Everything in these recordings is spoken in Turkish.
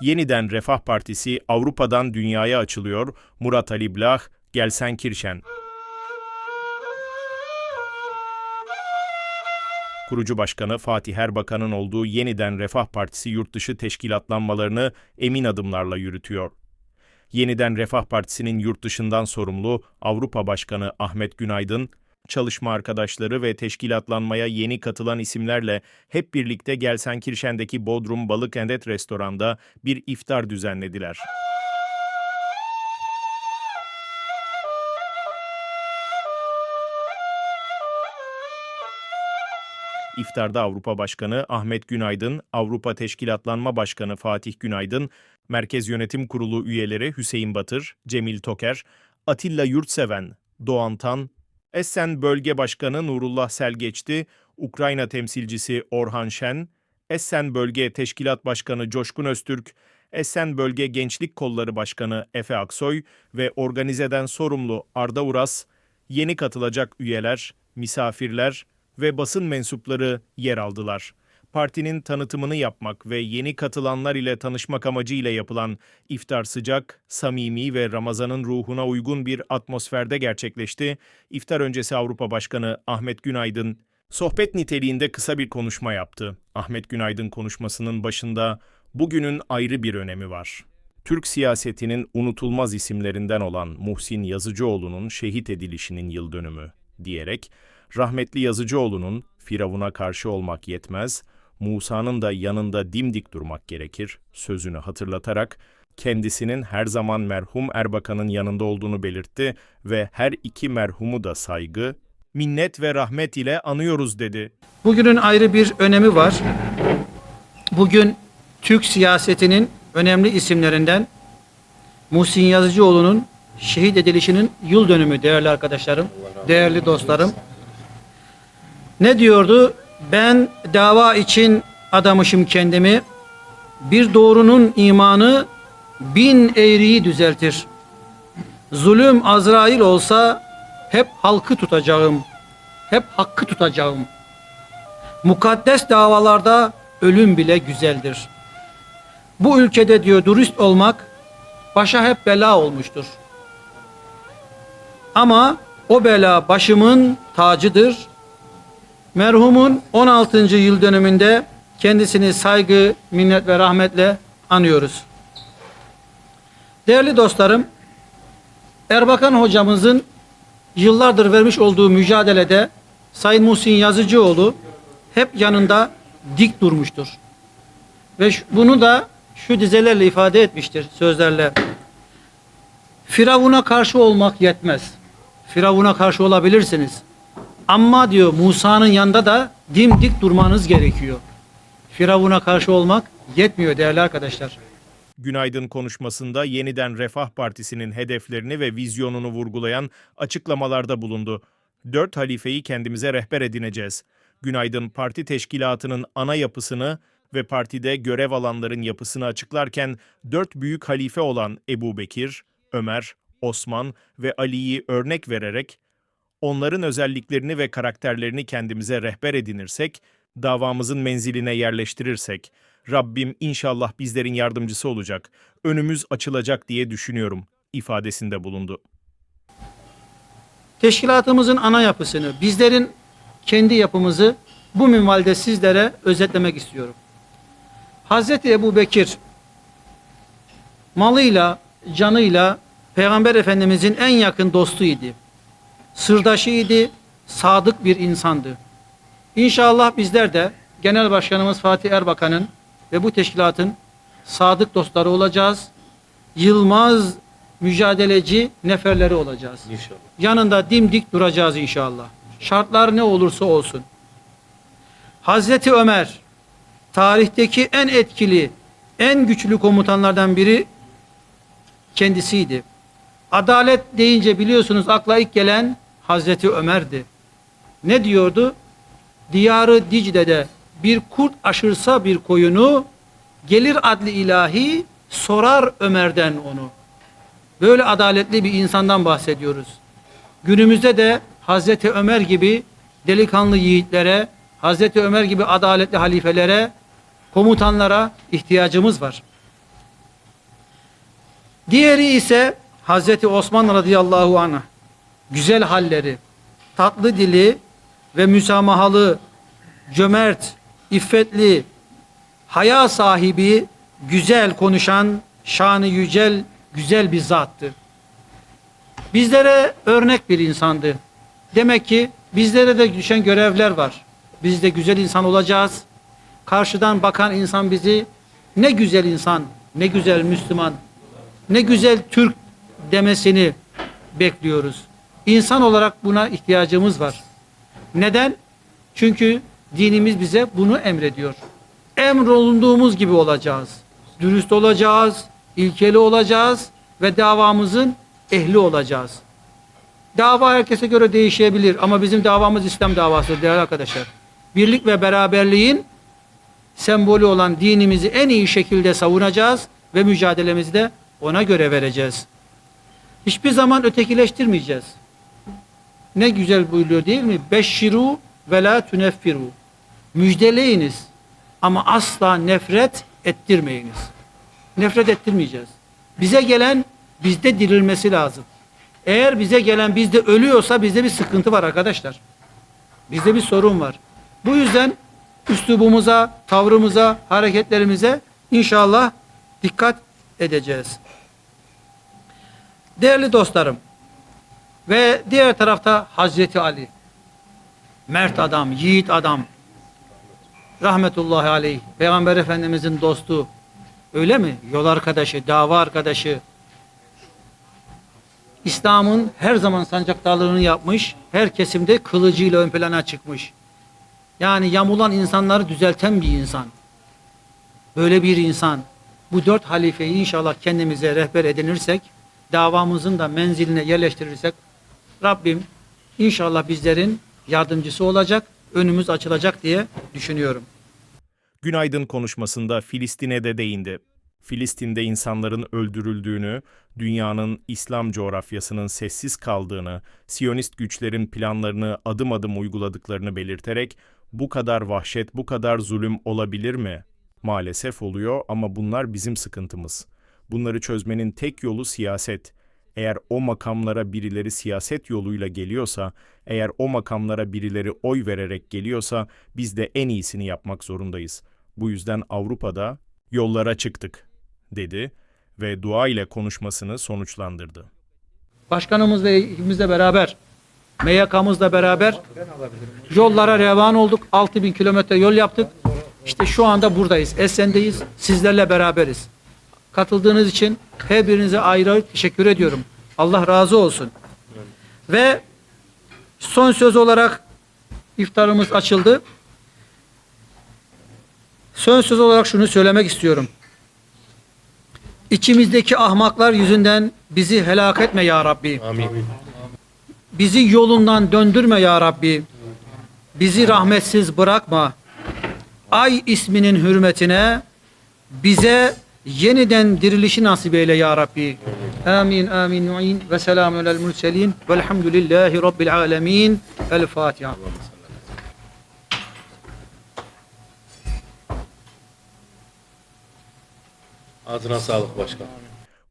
Yeniden Refah Partisi Avrupa'dan dünyaya açılıyor. Murat Ali Blah, Gelsenkirchen. Kurucu Başkanı Fatih Erbakan'ın olduğu Yeniden Refah Partisi yurt dışı teşkilatlanmalarını emin adımlarla yürütüyor. Yeniden Refah Partisi'nin yurt dışından sorumlu Avrupa Başkanı Ahmet Günaydın, çalışma arkadaşları ve teşkilatlanmaya yeni katılan isimlerle hep birlikte Gelsenkirchen'deki Bodrum Balık and Et restoranda bir iftar düzenlediler. İftarda Avrupa Başkanı Ahmet Günaydın, Avrupa Teşkilatlanma Başkanı Fatih Günaydın, Merkez Yönetim Kurulu üyeleri Hüseyin Batır, Cemil Toker, Atilla Yurtseven, Doğan Tan, Essen Bölge Başkanı Nurullah Selgeçti, Ukrayna temsilcisi Orhan Şen, Essen Bölge Teşkilat Başkanı Coşkun Öztürk, Essen Bölge Gençlik Kolları Başkanı Efe Aksoy ve organizeden sorumlu Arda Uras, yeni katılacak üyeler, misafirler ve basın mensupları yer aldılar. Partinin tanıtımını yapmak ve yeni katılanlar ile tanışmak amacıyla yapılan iftar sıcak, samimi ve Ramazan'ın ruhuna uygun bir atmosferde gerçekleşti. İftar öncesi Avrupa Başkanı Ahmet Günaydın sohbet niteliğinde kısa bir konuşma yaptı. Ahmet Günaydın konuşmasının başında bugünün ayrı bir önemi var. Türk siyasetinin unutulmaz isimlerinden olan Muhsin Yazıcıoğlu'nun şehit edilişinin yıl dönümü diyerek rahmetli Yazıcıoğlu'nun Firavun'a karşı olmak yetmez, Musa'nın da yanında dimdik durmak gerekir sözünü hatırlatarak kendisinin her zaman merhum Erbakan'ın yanında olduğunu belirtti ve her iki merhumu da saygı, minnet ve rahmet ile anıyoruz dedi. Bugünün ayrı bir önemi var. Bugün Türk siyasetinin önemli isimlerinden Muhsin Yazıcıoğlu'nun şehit edilişinin yıl dönümü değerli arkadaşlarım, değerli dostlarım. Ne diyordu? Ben dava için adamışım kendimi. Bir doğrunun imanı bin eğriyi düzeltir. Zulüm Azrail olsa hep halkı tutacağım. Hep hakkı tutacağım. Mukaddes davalarda ölüm bile güzeldir. Bu ülkede diyor dürüst olmak başa hep bela olmuştur. Ama o bela başımın tacıdır. Merhumun 16. yıl dönümünde kendisini saygı, minnet ve rahmetle anıyoruz. Değerli dostlarım, Erbakan hocamızın yıllardır vermiş olduğu mücadelede Sayın Muhsin Yazıcıoğlu hep yanında dik durmuştur. Ve bunu da şu dizelerle ifade etmiştir sözlerle. Firavun'a karşı olmak yetmez. Firavun'a karşı olabilirsiniz. Ama diyor Musa'nın yanında da dimdik durmanız gerekiyor. Firavun'a karşı olmak yetmiyor değerli arkadaşlar. Günaydın konuşmasında yeniden Refah Partisi'nin hedeflerini ve vizyonunu vurgulayan açıklamalarda bulundu. Dört halifeyi kendimize rehber edineceğiz. Günaydın parti teşkilatının ana yapısını ve partide görev alanların yapısını açıklarken dört büyük halife olan Ebu Bekir, Ömer, Osman ve Ali'yi örnek vererek onların özelliklerini ve karakterlerini kendimize rehber edinirsek, davamızın menziline yerleştirirsek, Rabbim inşallah bizlerin yardımcısı olacak, önümüz açılacak diye düşünüyorum ifadesinde bulundu. Teşkilatımızın ana yapısını, bizlerin kendi yapımızı bu minvalde sizlere özetlemek istiyorum. Hazreti Ebu Bekir malıyla, canıyla Peygamber Efendimizin en yakın dostuydu. Sırdaşıydı, sadık bir insandı. İnşallah bizler de Genel Başkanımız Fatih Erbakan'ın ve bu teşkilatın sadık dostları olacağız. Yılmaz mücadeleci neferleri olacağız. İnşallah. Yanında dimdik duracağız inşallah. Şartlar ne olursa olsun. Hazreti Ömer tarihteki en etkili, en güçlü komutanlardan biri kendisiydi. Adalet deyince biliyorsunuz akla ilk gelen Hazreti Ömer'di. Ne diyordu? Diyarı Dicle'de bir kurt aşırsa bir koyunu gelir adli ilahi sorar Ömer'den onu. Böyle adaletli bir insandan bahsediyoruz. Günümüzde de Hazreti Ömer gibi delikanlı yiğitlere, Hazreti Ömer gibi adaletli halifelere, komutanlara ihtiyacımız var. Diğeri ise Hazreti Osman radıyallahu anh. Güzel halleri, tatlı dili ve müsamahalı, cömert, iffetli, haya sahibi, güzel konuşan, şanı yücel, güzel bir zattı. Bizlere örnek bir insandı. Demek ki bizlere de düşen görevler var. Biz de güzel insan olacağız. Karşıdan bakan insan bizi ne güzel insan, ne güzel Müslüman, ne güzel Türk demesini bekliyoruz. İnsan olarak buna ihtiyacımız var. Neden? Çünkü dinimiz bize bunu emrediyor. Emrolunduğumuz gibi olacağız. Dürüst olacağız, ilkeli olacağız ve davamızın ehli olacağız. Dava herkese göre değişebilir ama bizim davamız İslam davası değerli arkadaşlar. Birlik ve beraberliğin sembolü olan dinimizi en iyi şekilde savunacağız ve mücadelemizi de ona göre vereceğiz. Hiçbir zaman ötekileştirmeyeceğiz. Ne güzel buyuruyor değil mi? Beşşiru ve la tüneffiru. Müjdeleyiniz ama asla nefret ettirmeyiniz. Nefret ettirmeyeceğiz. Bize gelen bizde dirilmesi lazım. Eğer bize gelen bizde ölüyorsa bizde bir sıkıntı var arkadaşlar. Bizde bir sorun var. Bu yüzden üslubumuza, tavrımıza, hareketlerimize inşallah dikkat edeceğiz. Değerli dostlarım ve diğer tarafta Hazreti Ali. Mert adam, yiğit adam. Rahmetullahi aleyh. Peygamber Efendimizin dostu. Öyle mi? Yol arkadaşı, dava arkadaşı. İslam'ın her zaman sancaktarlığını yapmış, her kesimde kılıcıyla ön plana çıkmış. Yani yamulan insanları düzelten bir insan. Böyle bir insan. Bu dört halifeyi inşallah kendimize rehber edinirsek, davamızın da menziline yerleştirirsek, Rabbim inşallah bizlerin yardımcısı olacak, önümüz açılacak diye düşünüyorum. Günaydın konuşmasında Filistin'e de değindi. Filistin'de insanların öldürüldüğünü, dünyanın İslam coğrafyasının sessiz kaldığını, Siyonist güçlerin planlarını adım adım uyguladıklarını belirterek bu kadar vahşet, bu kadar zulüm olabilir mi? Maalesef oluyor ama bunlar bizim sıkıntımız. Bunları çözmenin tek yolu siyaset. Eğer o makamlara birileri siyaset yoluyla geliyorsa, eğer o makamlara birileri oy vererek geliyorsa biz de en iyisini yapmak zorundayız. Bu yüzden Avrupa'da yollara çıktık dedi ve dua ile konuşmasını sonuçlandırdı. Başkanımız ve ekibimizle beraber, MYK'mızla beraber yollara revan olduk. 6000 kilometre yol yaptık. İşte şu anda buradayız. Esen'deyiz. Sizlerle beraberiz. Katıldığınız için her birinize ayrı ayrı teşekkür ediyorum. Allah razı olsun. Ve son söz olarak iftarımız açıldı. Son söz olarak şunu söylemek istiyorum. İçimizdeki ahmaklar yüzünden bizi helak etme ya Rabbi. Amin. Bizi yolundan döndürme ya Rabbi. Bizi rahmetsiz bırakma. Ay isminin hürmetine bize yeniden dirilişi nasip eyle ya Rabbi. Amin amin mu'in ve selamun alel murselin velhamdülillahi rabbil alemin. El Fatiha. Ağzına sağlık başkan.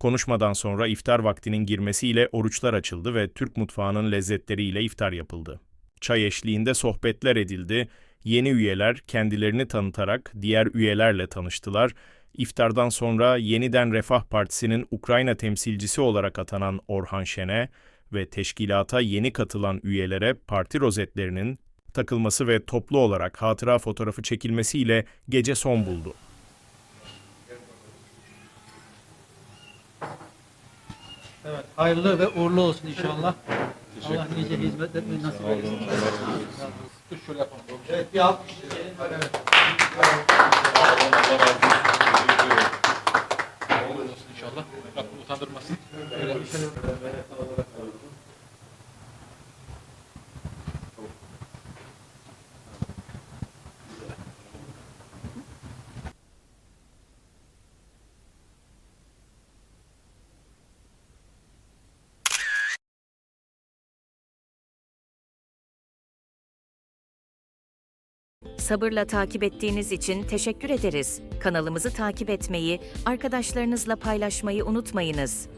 Konuşmadan sonra iftar vaktinin girmesiyle oruçlar açıldı ve Türk mutfağının lezzetleriyle iftar yapıldı. Çay eşliğinde sohbetler edildi, yeni üyeler kendilerini tanıtarak diğer üyelerle tanıştılar. İftardan sonra yeniden Refah Partisi'nin Ukrayna temsilcisi olarak atanan Orhan Şen'e ve teşkilata yeni katılan üyelere parti rozetlerinin takılması ve toplu olarak hatıra fotoğrafı çekilmesiyle gece son buldu. Evet, hayırlı ve uğurlu olsun inşallah. Allah nice hizmet etmeyi nasip etsin. Dur şöyle yapalım. Evet, bir alkış. Evet. Sabırla takip ettiğiniz için teşekkür ederiz. Kanalımızı takip etmeyi, arkadaşlarınızla paylaşmayı unutmayınız.